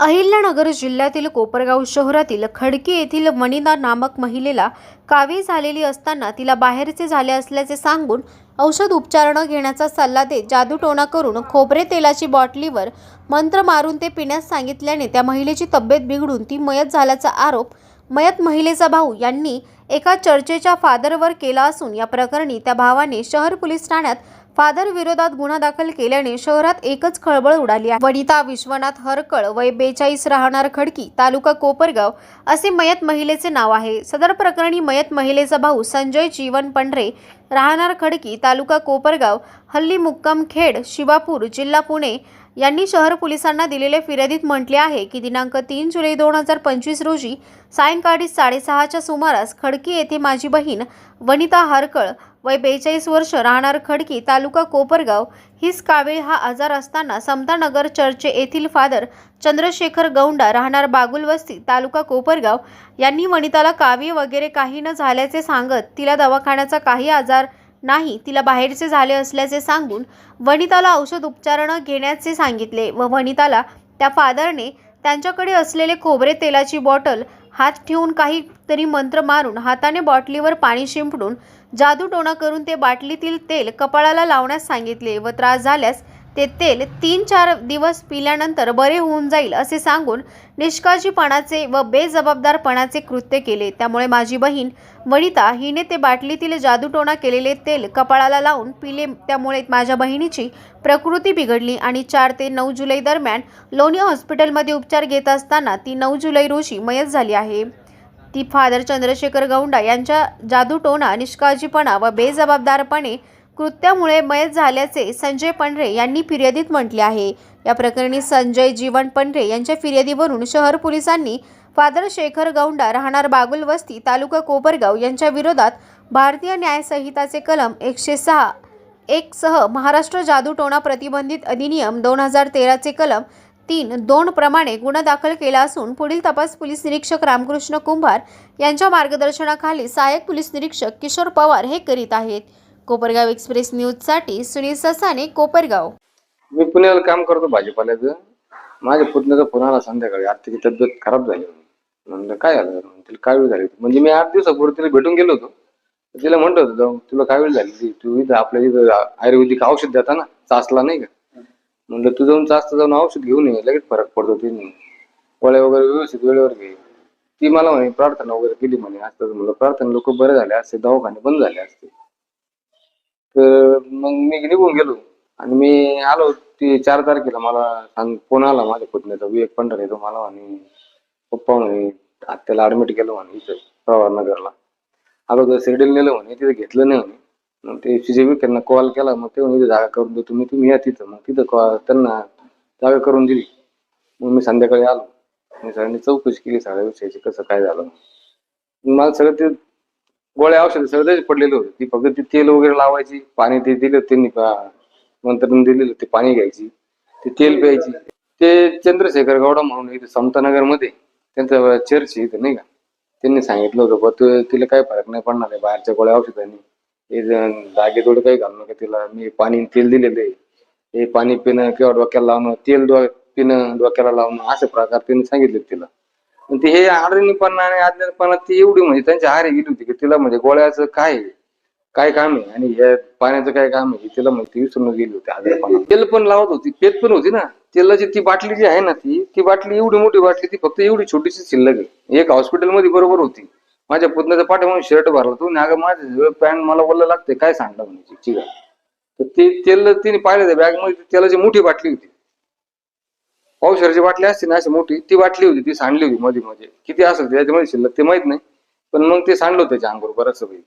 अहिल्यानगर जिल्ह्यातील कोपरगाव शहरातील खडकी येथील वनिता नामक महिलेला कावी झालेली असताना तिला बाहेरचे झाले असल्याचे सांगून औषध उपचार न घेण्याचा सल्ला देत जादूटोणा करून खोबरे तेलाची बॉटलीवर मंत्र मारून ते पिण्यास सांगितल्याने त्या महिलेची तब्येत बिघडून ती मयत झाल्याचा आरोप मयत महिलेचा भाऊ यांनी एका चर्चेच्या फादरवर केला असून या प्रकरणी त्या भावाने शहर पोलीस ठाण्यात फादर विरोधात गुन्हा दाखल केल्याने शहरात एकच खळबळ उडाली आहे. वनिता विश्वनाथ हरकळ वय बेचाळीस राहणार खडकी तालुका कोपरगाव असे मयत महिलेचे नाव आहे. सदर प्रकरणी मयत महिलेचा भाऊ संजय जीवन पंढरे राहणार खडकी तालुका कोपरगाव हल्ली मुक्काम खेड शिवापूर जिल्हा पुणे यांनी शहर पोलिसांना दिलेल्या फिर्यादीत म्हटले आहे की दिनांक तीन जुलै दोन हजार पंचवीस रोजी सायंकाळी साडेसहाच्या सुमारास खडकी येथे माझी बहीण वनिता हरकळ वय बेचाळीस वर्ष राहणार खडकी तालुका कोपरगाव हिस कावीळ हा आजार असताना समतानगर चर्च येथील फादर चंद्रशेखर गौंडा राहणार बागुलवस्ती तालुका कोपरगाव. यांनी वनिताला कावीळ वगैरे काही न झाल्याचे सांगत तिला दवाखान्याचा काही आजार नाही तिला बाहेरचे झाले असल्याचे सांगून वनिताला औषध उपचारणं घेण्याचे सांगितले व वनिताला त्या फादरने त्यांच्याकडे असलेले खोबरे तेलाची बॉटल हात ठेवून काहीतरी मंत्र मारून हाताने बॉटलीवर पाणी शिंपडून जादूटोणा करून ते बाटलीतील तेल कपाळाला लावण्यास सांगितले व त्रास झाल्यास ते तेल तीन चार दिवस पिल्यानंतर बरे होऊन जाईल असे सांगून निष्काळजीपणाचे व बेजबाबदारपणाचे कृत्य केले. त्यामुळे माझी बहीण वनिता हिने ते बाटलीतील जादूटोणा केलेले तेल कपाळाला लावून पिले. त्यामुळे माझ्या बहिणीची प्रकृती बिघडली आणि चार ते नऊ जुलै दरम्यान लोणी हॉस्पिटलमध्ये उपचार घेत असताना ती नऊ जुलै रोजी मयत झाली आहे. ती फादर चंद्रशेखर गौंडा यांच्या जादूटोणा निष्काळजीपणा व बेजबाबदारपणे कृत्यामुळे मयत झाल्याचे संजय पंढरे यांनी फिर्यादीत म्हटले आहे. या प्रकरणी संजय जीवन पंढरे यांच्या फिर्यादीवरून शहर पोलिसांनी फादर शेखर गौंडा राहणार बागुल वस्ती तालुका कोपरगाव यांच्या विरोधात भारतीय न्यायसंहिताचे कलम एकशे सहा एक सह महाराष्ट्र जादूटोणा प्रतिबंधित अधिनियम दोन हजार तेराचे कलम तीन दोन प्रमाणे गुन्हा दाखल केला असून पुढील तपास पोलीस निरीक्षक रामकृष्ण कुंभार यांच्या मार्गदर्शनाखाली सहाय्यक पोलीस निरीक्षक किशोर पवार हे करीत आहेत. कोपरगाव एक्सप्रेस न्यूजसाठी सुनील ससाने कोपरगाव. मी पुण्याला काम करतो भाजीपाल्याचं. माझ्या पुतण्याचा फोन आला संध्याकाळी आज तिची तब्येत खराब झाली. म्हणलं काय झालं? म्हणून तिला वेळ झाली म्हणजे मी आठ दिवसापूर्वी तिला भेटून गेलो होतो. तर तिला म्हणतो होतो जाऊन तुला वेळ झाली? तू इथं आपल्या इथं आयुर्वेदिक औषध देता ना चाचला नाही का? म्हणलं तू जाऊन चाचता जाऊन औषध घेऊन ये लगेच फरक पडतो ती गोळ्या वगैरे व्यवस्थित वेळेवर घे. ती मला म्हणे प्रार्थना वगैरे केली म्हणे असतं म्हणलं प्रार्थना लोक बरे झाले असते दवाखाने बंद झाले असते. तर मग मी निघून गेलो. आणि मी आलो ते चार तारखेला मला सांग फोन आला माझ्या पुतण्याचा विवेक पंढर येतो मला म्हणे पप्पा म्हणे त्याला ऍडमिट केलं म्हणे इथं प्रवारनगरला आलो तर शेड्यूल नेलं म्हणे तिथे घेतलं नाही म्हणे. मग ते सीजीबी त्यांना कॉल केला मग ते म्हणे इथं जागा करून देतो मी तुम्ही या तिथं. मग तिथं कॉल त्यांना जागा करून दिली. मग मी संध्याकाळी आलो. मी सगळ्यांनी चौकशी केली सगळ्या विषयाची कसं काय झालं. मला सगळं ते गोळ्या औषध सगळं पडलेलं होतं. ती फक्त ती तेल वगैरे लावायची पाणी ते दिलं त्यांनी पा- दिलेलं ते पाणी घ्यायची ते तेल प्यायची. ते चंद्रशेखर गौडा म्हणून इथे समतानगरमध्ये त्यांचं चर्च आहे इथं नाही का? त्यांनी सांगितलं होतं बा तिला काही फरक नाही पडणार आहे बाहेरच्या गोळ्या औषधांनी. हे जण थोडं काही घालू नका तिला. मी पाणी तेल दिलेलं आहे. हे पाणी पिणं किंवा डोक्याला लावणं तेल डो पिणं डोक्याला लावणं असे प्रकार त्यांनी सांगितले तिला. ते हे आडणीपणा आणि अज्ञानपणा ती एवढी म्हणजे त्यांच्या आहारी गेली होती की तिला म्हणजे गोळ्याचं काय काय काम आहे? आणि या पाण्याचं काय काम आहे? हे तिला म्हणजे ती विसरून गेली होती आजारपणा तेल पण लावत होती पेत पण होती ना. तेलाची ती बाटली जी आहे ना ती ती बाटली एवढी मोठी बाटली ती फक्त एवढी छोटीशी शिल्लक आहे. एक हॉस्पिटलमध्ये बरोबर होती. माझ्या पुतण्याचा पाठी म्हणून शर्ट भरला तू. अगं माझं पॅन्ट मला बोलला लागते काय सांगता म्हणजे? आहे तर ते तेल तिने पाहिलं त्या बॅगमध्ये तेलाची मोठी बाटली होती. पावसाळ्याची बाटली असते ना अशी मोठी ती बाटली होती ती सांडली होती मध्ये मध्ये किती असेल त्याच्यामध्ये शिल्लक ते माहीत नाही. पण मग ते सांडलं होतं त्याच्या अंगावर बरंच पैकी.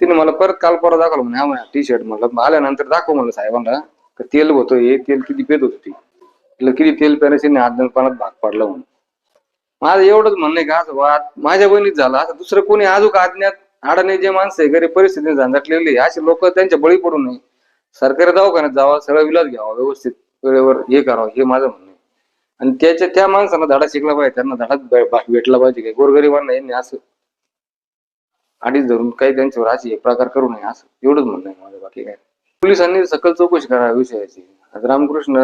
तिने मला परत काल परत दाखवलं म्हणे हा म्हणा टी शर्ट म्हणलं मग आल्यानंतर दाखव म्हणलं साहेबांना का तेल होतं हे तेल किती पेत होतं ती. म्हटलं किती तेल पेरायचे आजपणात भाग पडला म्हणून. माझं एवढंच म्हणणं आहे का असं बा, माझ्या बहिणीत झालं असं दुसरं कोणी अजून आज्ञात आडाने जे माणसं आहे गरीब परिस्थितीने झांझटलेली असे लोक त्यांच्या बळी पडू नये. सरकारी दवाखान्यात जावं सगळं विलास घ्यावा व्यवस्थित वेळेवर हे करावं हे माझं म्हणणं आहे. आणि त्याच्या त्या माणसाला धडा शिकला पाहिजे त्यांना धडा भेटला पाहिजे काही गोरगरिबांना यांनी असं अडीच धरून काही त्यांच्यावर अशी एक प्रकार करू नये असं. एवढंच म्हणणं आहे माझं बाकी काय पोलिसांनी सकल चौकशी करा विषयाची. रामकृष्ण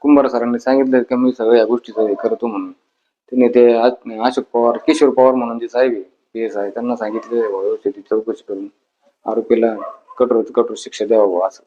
कुंभार सरांनी सांगितलं की मी सगळ्या गोष्टीचं हे करतो म्हणून. त्यांनी ते अशोक पवार किशोर पवार म्हणून जे साहेब पी एस आहे त्यांना सांगितले व्यवस्थित चौकशी करून आरोपीला कठोर कठोर शिक्षा द्यावं बुवा असं.